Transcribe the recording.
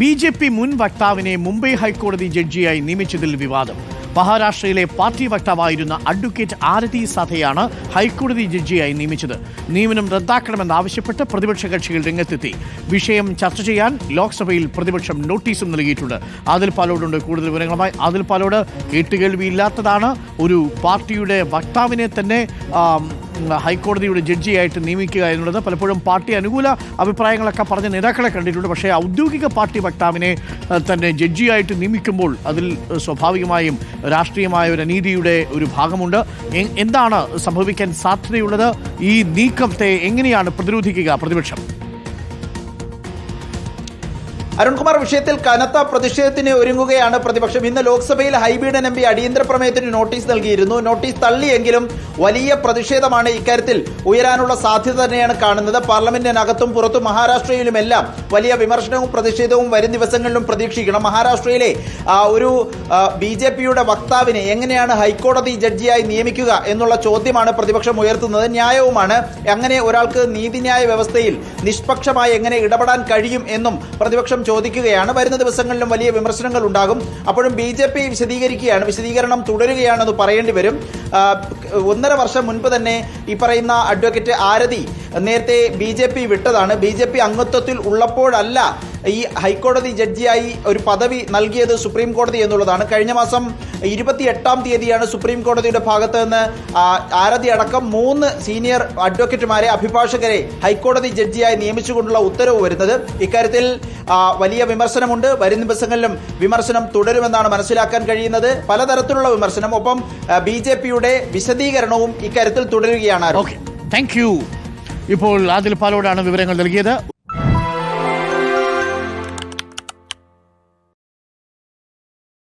B J P മുൻ വക്താവിനെ മുംബൈ ഹൈക്കോടതി ജഡ്ജിയായി നിയമിച്ചതിൽ വിവാദം. മഹാരാഷ്ട്രയിലെ പാർട്ടി വക്താവായിരുന്ന അഡ്വക്കേറ്റ് ആരതി സാധയാണ് ഹൈക്കോടതി ജഡ്ജിയായി നിയമിച്ചത്. നിയമനം റദ്ദാക്കണമെന്നാവശ്യപ്പെട്ട് പ്രതിപക്ഷ കക്ഷികൾ രംഗത്തെത്തി. വിഷയം ചർച്ച ചെയ്യാൻ ലോക്സഭയിൽ പ്രതിപക്ഷം നോട്ടീസും നൽകിയിട്ടുണ്ട്. ആദിൽ പാലോടുണ്ട് കൂടുതൽ വിവരങ്ങളുമായി ആദിൽ പാലോട്. കേട്ടുകേൾവിയില്ലാത്തതാണ് ഒരു പാർട്ടിയുടെ വക്താവിനെ തന്നെ ഹൈക്കോടതിയുടെ ജഡ്ജിയായിട്ട് നിയമിക്കുക എന്നുള്ളത് പലപ്പോഴും പാർട്ടി അനുകൂല അഭിപ്രായങ്ങളൊക്കെ പറഞ്ഞ നേതാക്കളെ കണ്ടിട്ടുണ്ട്. പക്ഷേ ഔദ്യോഗിക പാർട്ടി വക്താവിനെ തന്നെ ജഡ്ജിയായിട്ട് നിയമിക്കുമ്പോൾ അതിൽ സ്വാഭാവികമായും രാഷ്ട്രീയമായ ഒരു അനീതിയുടെ ഒരു ഭാഗമുണ്ട്. എന്താണ് സംഭവിക്കാൻ സാധ്യതയുള്ളത്? ഈ നീക്കത്തെ എങ്ങനെയാണ് പ്രതിരോധിക്കുക പ്രതിപക്ഷം? അരുൺകുമാർ വിഷയത്തിൽ കനത്ത പ്രതിഷേധത്തിന് ഒരുങ്ങുകയാണ് പ്രതിപക്ഷം. ഇന്ന് ലോക്സഭയിൽ ഹൈബീഡൻ എം പി അടിയന്തര പ്രമേയത്തിന് നോട്ടീസ് നൽകിയിരുന്നു. നോട്ടീസ് തള്ളിയെങ്കിലും വലിയ പ്രതിഷേധമാണ് ഇക്കാര്യത്തിൽ ഉയരാനുള്ള സാധ്യത തന്നെയാണ് കാണുന്നത്. പാർലമെന്റിനകത്തും പുറത്തും മഹാരാഷ്ട്രയിലുമെല്ലാം വലിയ വിമർശനവും പ്രതിഷേധവും വരും ദിവസങ്ങളിലും പ്രതീക്ഷിക്കണം. മഹാരാഷ്ട്രയിലെ ഒരു ബി ജെ പിയുടെ വക്താവിനെ എങ്ങനെയാണ് ഹൈക്കോടതി ജഡ്ജിയായി നിയമിക്കുക എന്നുള്ള ചോദ്യമാണ് പ്രതിപക്ഷം ഉയർത്തുന്നത്. ന്യായവുമാണ്. അങ്ങനെ ഒരാൾക്ക് നീതിന്യായ വ്യവസ്ഥയിൽ നിഷ്പക്ഷമായി എങ്ങനെ ഇടപെടാൻ കഴിയും എന്നും പ്രതിപക്ഷം ചോദിക്കുകയാണ്. വരുന്ന ദിവസങ്ങളിലും വലിയ വിമർശനങ്ങൾ ഉണ്ടാകും. അപ്പോഴും ബി ജെ പി വിശദീകരിക്കുകയാണ്. വിശദീകരണം തുടരുകയാണെന്ന് പറയേണ്ടി വരും. ഒന്നര വർഷം മുൻപ് തന്നെ ഈ പറയുന്ന അഡ്വക്കേറ്റ് ആരതി നേരത്തെ ബി ജെ പി വിട്ടതാണ്. ബി ജെ പി അംഗത്വത്തിൽ ഉള്ളപ്പോഴല്ല ഈ ഹൈക്കോടതി ജഡ്ജിയായി ഒരു പദവി നൽകിയത് സുപ്രീം കോടതി എന്നുള്ളതാണ്. കഴിഞ്ഞ മാസം ഇരുപത്തി എട്ടാം തീയതിയാണ് സുപ്രീം കോടതിയുടെ ഭാഗത്ത് നിന്ന് ആരതി അടക്കം മൂന്ന് സീനിയർ അഡ്വക്കേറ്റുമാരെ അഭിഭാഷകരെ ഹൈക്കോടതി ജഡ്ജിയായി നിയമിച്ചുകൊണ്ടുള്ള ഉത്തരവ് വരുന്നത്. ഇക്കാര്യത്തിൽ വലിയ വിമർശനമുണ്ട്. വരും ദിവസങ്ങളിലും വിമർശനം തുടരുമെന്നാണ് മനസ്സിലാക്കാൻ കഴിയുന്നത്. പലതരത്തിലുള്ള വിമർശനം. ഒപ്പം ബി ജെ പിയുടെ വിശദീകരണവും ഇക്കാര്യത്തിൽ തുടരുകയാണ് താങ്ക് യു ഇപ്പോൾ ആദിൽ പാലോടാണ് വിവരങ്ങൾ നൽകിയത്.